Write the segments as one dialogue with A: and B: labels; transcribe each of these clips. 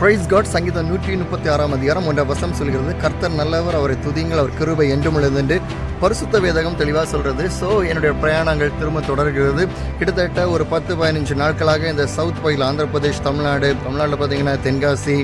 A: Price God சங்கீதம் நூற்றி முப்பத்தி ஆறாம் அதிகாரம் ஒன்றாம் வசம் சொல்கிறது கர்த்தர் நல்லவர் அவரை துதிங்கள் அவர் கிருபை என்றும் உள்ளது பரிசுத்த வேதகம் தெளிவாக சொல்கிறது ஸோ என்னுடைய பிரயாணங்கள் திரும்ப தொடர்கிறது. கிட்டத்தட்ட ஒரு பத்து பதினஞ்சு நாட்களாக இந்த சவுத் பகுதியில் ஆந்திர பிரதேஷ் தமிழ்நாடு தமிழ்நாட்டில் பார்த்தீங்கன்னா தென்காசி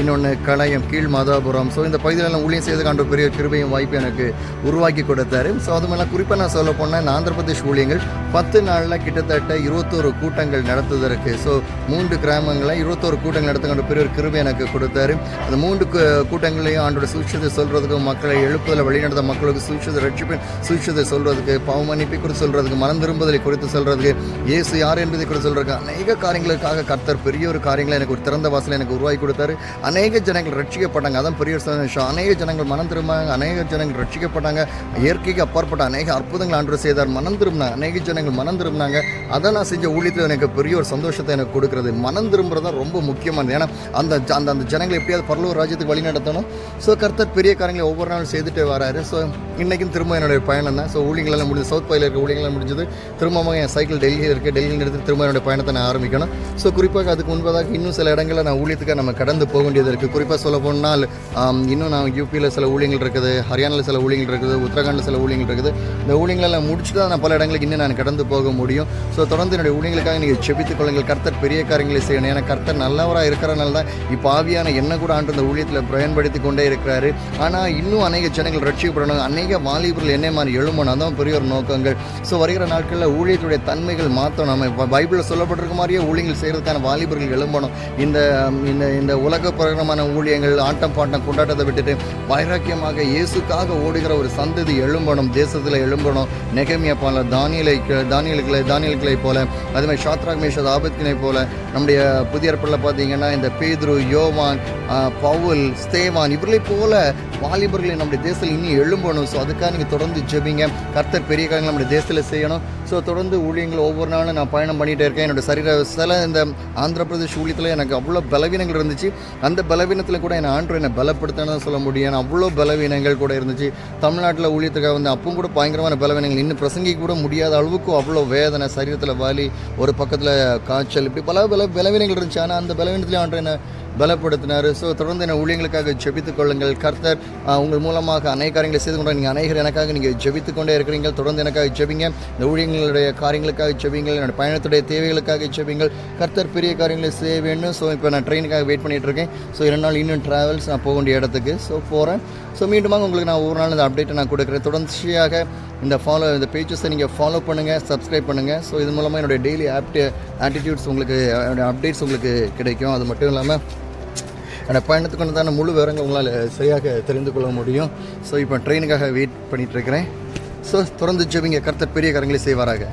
A: இன்னொன்று களையம் கீழ் மாதாபுரம். ஸோ இந்த பகுதியிலெல்லாம் ஊழியம் செய்து காண்ற பெரிய கிருபையும் வாய்ப்பு எனக்கு உருவாக்கி கொடுத்தாரு. ஸோ அது மேலே குறிப்பாக நான் சொல்ல போனால் இந்த ஆந்திர பிரதேஷ் ஊழியங்கள் பத்து நாளில் கிட்டத்தட்ட இருபத்தோரு கூட்டங்கள் நடத்துவதற்கு ஸோ மூன்று கிராமங்களில் இருபத்தோரு கூட்டங்கள் நடத்துகின்ற பெரிய ஒரு கிருபை எனக்கு கொடுத்தாரு. அந்த மூன்று கூட்டங்களையும் ஆண்டோட சூழ்ச்சியத்தை சொல்கிறதுக்கும் மக்களை எழுப்புதலை வழிநடத்த மக்களுக்கு சூழ்ச்சியத்தை ரட்சிப்பு சூழ்ச்சியத்தை சொல்கிறதுக்கு பவமன்னிப்பை குறித்து சொல்கிறதுக்கு மனம் திரும்புதலை குறித்து சொல்கிறதுக்கு இயேசு யார் என்பதை குறித்து சொல்கிறதுக்கு அநேக காரியங்களுக்காக கர்த்தர் பெரிய ஒரு காரியங்களை எனக்கு ஒரு திறந்த வாசலை எனக்கு உருவாக்கி கொடுத்தாரு. அநேக ஜனங்கள் ரட்சிக்கப்பட்டாங்க. அதான் பெரிய ஒரு சந்தோஷம் அநேக ஜனங்கள் மனம் திரும்பினாங்க அநேக ஜனங்கள் ரட்சிக்கப்பட்டாங்க. இயற்கைக்கு அப்பாற்பட்ட அநேக அற்புதங்கள் ஆண்டு செய்தார். மனம் திரும்பினாங்க அநேக ஜனங்கள் மனம் திரும்பினாங்க. அதை நான் செஞ்ச ஊழியத்தில் எனக்கு பெரிய ஒரு சந்தோஷத்தை எனக்கு கொடுக்குறது. மனம் திரும்புறது தான் ரொம்ப முக்கியமானது. ஏன்னா அந்த அந்த அந்த ஜனங்களை எப்படியாவது பரலூர் ராஜ்யத்துக்கு வழி நடத்தணும். ஸோ கர்த்தர் பெரிய காரியங்களை ஒவ்வொரு நாளும் செய்துட்டே வராரு. ஸோ இன்றைக்கும் திரும்ப என்னுடைய பயணம் தான் ஸோ ஊழியங்களெல்லாம் முடிஞ்சு சவுத் பகுதியில் இருக்க ஊழியங்கள்லாம் முடிஞ்சது. திரும்பவும் என் சைக்கிள் டெல்லியில் இருக்குது டெல்லியில் எடுத்து திரும்ப என்னுடைய பயணத்தை நான் ஆரம்பிக்கணும். ஸோ குறிப்பாக அதுக்கு முன்பதாக இன்னும் சில இடங்களில் நான் ஊழியத்துக்காக நம்ம கடந்து போகும் வேண்டியது இருக்குது குறிப்பாக சொல்ல போனால் இன்னும் நான் யூபியில் சில ஊழியங்கள் இருக்குது ஹரியானாவில் சில ஊழியங்கள் இருக்குது உத்தரகாண்டில் சில ஊழியங்கள் இருக்குது. இந்த ஊழியங்களெல்லாம் முடிச்சுட்டு தான் நான் பல இடங்களுக்கு இன்னும் நான் கடந்து போக முடியும். ஸோ தொடர்ந்து என்னுடைய ஊழியங்களுக்காக நீங்கள் செபித்துக் கொள்ளுங்கள். கர்த்தர் பெரிய காரியங்களை செய்யணும். ஏன்னா கர்த்தர் நல்லவராக இருக்கிறனால தான் இப்போ ஆவியான என்ன கூட ஆண்டு இந்த ஊழியத்தில் பயன்படுத்தி கொண்டே இருக்கிறாரு. ஆனால் இன்னும் அநேக ஜனங்கள் ரட்சிக்கப்படணும். அநேக வாலிபர்கள் என்ன மாதிரி எழுமணும் அதான் பெரிய ஒரு நோக்கங்கள். ஸோ வருகிற நாட்களில் ஊழியத்துடைய தன்மைகள் மாற்றணும் நம்ம பைபிளில் சொல்லப்பட்டிருக்க மாதிரியே ஊழியங்கள் செய்கிறதுக்கான வாலிபர்கள் எழும்பணும். இந்த இந்த இந்த உலக பிரகடனமான ஊழியங்கள் ஆட்டம் பாட்டம் கொண்டாட்டத்தை விட்டுட்டு வைராக்கியமாக இயேசுக்காக ஓடுகிற ஒரு சந்ததி எழும்பணும் தேசத்தில் எழும்பணும். நெகமியா போல தானியலை தானியல்களை தானியல்களை போல அதே மாதிரி ஷாத்ராக் மேஷத் ஆபத்தினை போல. நம்முடைய புதிய ஏற்பாடில் பார்த்தீங்கன்னா இந்த பேதுரு யோவான் பவுல் ஸ்தேவான் இவர்களை போல வாலிபர்களை நம்முடைய தேசத்தில் இன்னும் எழும்பணும். ஸோ அதுக்காக நீங்கள் தொடர்ந்து ஜெபிங்க. கர்த்தர் பெரிய காரியங்கள் நம்முடைய தேசத்தில் செய்யணும். ஸோ தொடர்ந்து ஊழியங்கள் ஒவ்வொரு நாளும் நான் பயணம் பண்ணிகிட்டே இருக்கேன். என்னோட சரீர சில இந்த ஆந்திர பிரதேஷ் ஊழியத்தில் எனக்கு அவ்வளோ பலவீனங்கள் இருந்துச்சு. அந்த பலவீனத்தில் கூட என்னை ஆண்டு என்னை பலப்படுத்தணும் தான் சொல்ல முடியும். அவ்வளோ பலவீனங்கள் கூட இருந்துச்சு. தமிழ்நாட்டில் ஊழியத்துக்காக வந்து அப்பவும் கூட பயங்கரமான பலவீனங்கள். இன்னும் பிரசங்கிக்க கூட முடியாத அளவுக்கு அவ்வளோ வேதனை சரீரத்தில் வலி ஒரு பக்கத்தில் காய்ச்சல் இப்படி பல பல பலவீனங்கள் இருந்துச்சு. ஆனால் அந்த பலவீனத்துலேயும் ஆண்டு என்னை பலப்படுத்தினார். ஸோ தொடர்ந்து என்ன ஊழியங்களுக்காக ஜெபித்துக் கொள்ளுங்கள். கர்த்தர் உங்கள் மூலமாக அநேக காரியங்களை செய்து கொண்டு நீங்கள் அநேகர் எனக்காக நீங்கள் ஜெபித்துக் கொண்டே இருக்கிறீங்க தொடர்ந்து எனக்காக ஜெபிங்க. இந்த ஊழியங்களுடைய காரியங்களுக்காக ஜெபிங்கள். என்னோட பயணத்துடைய தேவைகளுக்காக ஜெபிங்கள். கர்த்தர் பெரிய காரியங்களை செய்ய வேண்டும். ஸோ இப்போ நான் ட்ரெயினுக்காக வெயிட் பண்ணிகிட்டு இருக்கேன். ஸோ இரண்டு நாள் இன்னும் ட்ராவல்ஸ் நான் போக வேண்டிய இடத்துக்கு. ஸோ போகிறேன் ஸோ மீண்டுமாக உங்களுக்கு நான் ஒவ்வொரு நாள் இந்த அப்டேட்டை நான் கொடுக்குறேன். தொடர்ச்சியாக இந்த ஃபாலோ இந்த பேஜஸை நீங்கள் ஃபாலோ பண்ணுங்கள் சப்ஸ்கிரைப் பண்ணுங்கள் ஸோ இது மூலமாக என்னுடைய டெய்லி ஆப்டி ஆட்டிடியூட்ஸ் உங்களுக்கு அப்டேட்ஸ் உங்களுக்கு கிடைக்கும். அது மட்டும் இல்லாமல் என்னோட பயணத்துக்கு உண்டான முழு விவரங்கள் உங்களால் சரியாக தெரிந்து கொள்ள முடியும். ஸோ இப்போ ட்ரெயினுக்காக வெயிட் பண்ணிகிட்ருக்கிறேன் ஸோ தொடர்ந்து ஜெபிங்க. கருத்தர் பெரிய கரங்களை செய்வாராக.